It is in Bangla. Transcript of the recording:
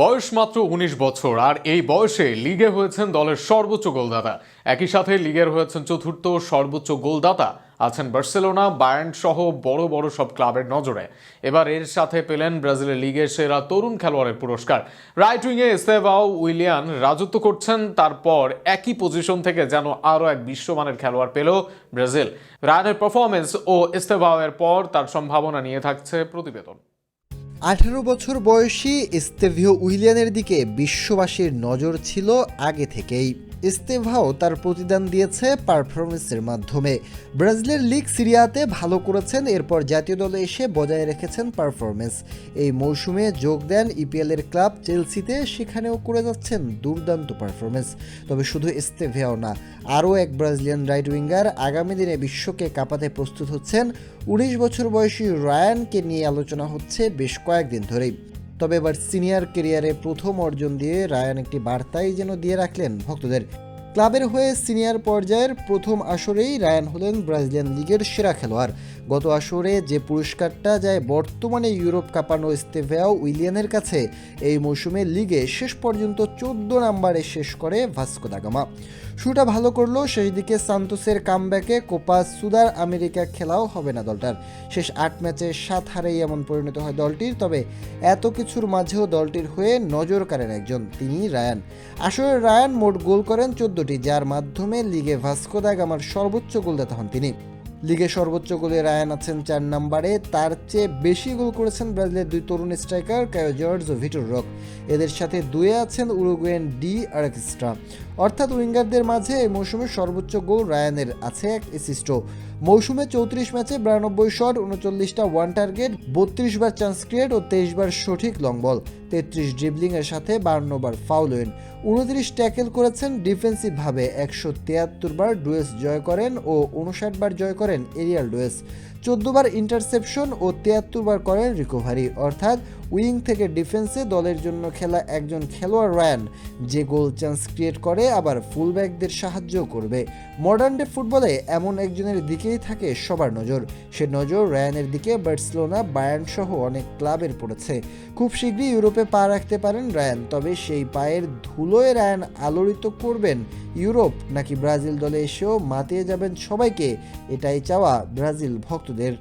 বয়স মাত্র উনিশ বছর, আর এই বয়সে লিগে হয়েছেন দলের সর্বোচ্চ গোলদাতা। একই সাথে লিগের হয়েছেন চতুর্থ সর্বোচ্চ গোলদাতা আছেন বার্সেলোনা, বায়ার্ন সহ বড় বড় সব ক্লাবের নজরে। এবার এর সাথে পেলেন ব্রাজিলের লিগের সেরা তরুণ খেলোয়াড়ের পুরস্কার। রাইট উইংয়ে এস্তেভাও উইলিয়ান রাজত্ব করছেন, তারপর একই পজিশন থেকে যেন আরও এক বিশ্বমানের খেলোয়াড় পেল ব্রাজিল। রায়ানের পারফরমেন্স ও এস্তেভাওয়ের পর তার সম্ভাবনা নিয়ে থাকছে প্রতিবেদন। আঠারো বছর বয়সী স্তেভিও উইলিয়ানের দিকে বিশ্ববাসীর নজর ছিল আগে থেকেই। ইস্তেভাও তার প্রতিদান দিয়েছে পারফরমেন্সের মাধ্যমে। ব্রাজিলের লিগ সিরিয়াতে ভালো করেছেন, এরপর জাতীয় দলে এসে বজায় রেখেছেন পারফরমেন্স। এই মৌসুমে যোগ দেন ইপিএলের ক্লাব চেলসিতে, সেখানেও করে যাচ্ছেন দুর্দান্ত পারফরমেন্স। তবে শুধু ইস্তেভিয়াও না, আরও এক ব্রাজিলিয়ান রাইট উইঙ্গার আগামী দিনে বিশ্বকে কাঁপাতে প্রস্তুত হচ্ছেন। উনিশ বছর বয়সী রায়ানকে নিয়ে আলোচনা হচ্ছে বেশ কয়েকদিন ধরেই। তবে এবার সিনিয়র কেরিয়ারে প্রথম অর্জন দিয়ে রায়ান একটি বার্তাই যেন দিয়ে রাখলেন ভক্তদের। ক্লাবের হয়ে সিনিয়র পর্যায়ের প্রথম আসরেই রায়ান হলেন ব্রাজিলিয়ান লিগের সেরা খেলোয়াড়। গত আসরে যে পুরস্কারটা যায় বর্তমানে ইউরোপ কাঁপানো স্তেভেয়াও উইলিয়ানের কাছে, এই মৌসুমে লিগে শেষ পর্যন্ত চোদ্দ নম্বরে শেষ করে ভাস্কো দাগামা শুটা ভালো করল, শেষ দিকে সান্তোসের কামব্যাকে কোপা সুদার আমেরিকা খেলাও হবে না দলটার। শেষ আট ম্যাচে সাত হারেই এমন পরিণত হয় দলটির, তবে এত কিছুর মাঝেও দলটির হয়ে নজর কাড়েন একজন, তিনি রায়ান। আসলে রায়ান মোট গোল করেন চোদ্দটি যার মাধ্যমে লিগে ভাস্কো দা গামার সর্বোচ্চ গোলদাতা হন তিনি। লিগে সর্বোচ্চ গোলে রায়ান আছেন চার নম্বরে, তার চেয়ে বেশি গোল করেছেন ব্রাজিলের দুই তরুণ স্ট্রাইকার কায়ো জর্জ ও ভিটোর রক। এদের সাথে দুয়ে আছেন উরুগুয়েন ডি আরেকস্ট্রা। অর্থাৎ উইঙ্গারদের মাঝে এই মৌসুমে সর্বোচ্চ গোল রায়ানের আছে এক এসিস্টও মৌসুমে চৌত্রিশ ম্যাচে বিরানব্বই শট, উনচল্লিশটা ওয়ান টার্গেট বত্রিশ বার চান্স ক্রিয়েট ও তেইশ বার সঠিক লং বল তেত্রিশ ড্রিবলিংয়ের সাথে বান্ন বার ফাউল হইন। উনত্রিশ ট্যাকেল করেছেন ডিফেন্সিভভাবে। একশো তিয়াত্তর বার ডুয়েস জয় করেন ও উনষাট বার জয় করেন এরিয়াল ডুয়েস। চোদ্দ বার ইন্টারসেপশন ও তিয়াত্তর বার করেন রিকভারি অর্থাৎ উইং থেকে ডিফেন্সে দলের জন্য খেলা একজন খেলোয়াড় রায়ান যে গোল চান্স ক্রিয়েট করে, আবার ফুলব্যাকদের সাহায্য করবে। মডার্ন ডে ফুটবলে এমন একজনের দিকেই থাকে সবার নজর। সে নজর রায়ানের দিকে, বার্সেলোনা বায়ার্ন সহ অনেক ক্লাবের পড়েছে। খুব শীঘ্রই ইউরোপে পা রাখতে পারেন রায়ান তবে সেই পায়ের ধুলোয় রায়ান আলোড়িত করবেন ইউরোপ নাকি ব্রাজিল দলে এসেও মাতিয়ে যাবেন সবাইকে এটাই চাওয়া ব্রাজিল ভক্তদের।